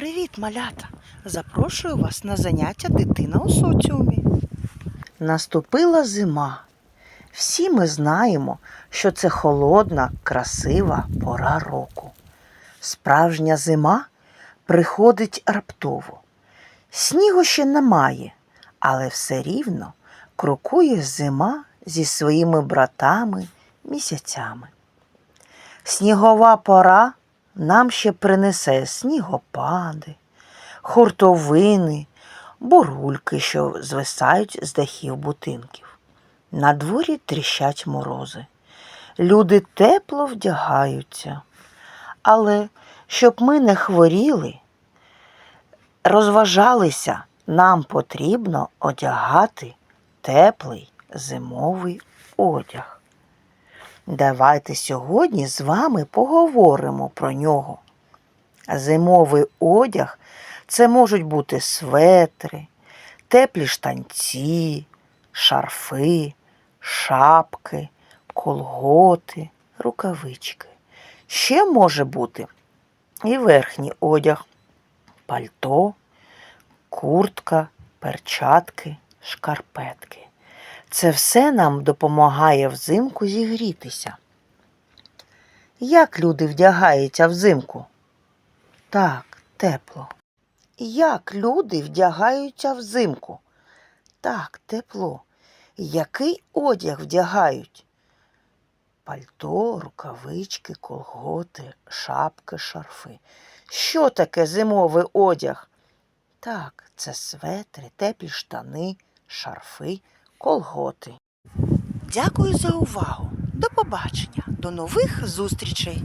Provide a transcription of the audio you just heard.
Привіт, малята! Запрошую вас на заняття дитина у соціумі. Наступила зима. Всі ми знаємо, що це холодна, красива пора року. Справжня зима приходить раптово. Снігу ще немає, але все рівно крокує зима зі своїми братами місяцями. Снігова пора нам ще принесе снігопади, хуртовини, бурульки, що звисають з дахів будинків. На дворі тріщать морози. Люди тепло вдягаються. Але щоб ми не хворіли, розважалися, нам потрібно одягати теплий зимовий одяг. Давайте сьогодні з вами поговоримо про нього. Зимовий одяг це можуть бути светри, теплі штанці, шарфи, шапки, колготи, рукавички. Ще може бути і верхній одяг, пальто, куртка, перчатки, шкарпетки. Це все нам допомагає взимку зігрітися. Як люди вдягаються взимку? Так, тепло. Як люди вдягаються взимку? Так, тепло. Який одяг вдягають? Пальто, рукавички, колготи, шапки, шарфи. Що таке зимовий одяг? Так, це светри, теплі штани, шарфи, колготи. Дякую за увагу. До побачення, до нових зустрічей!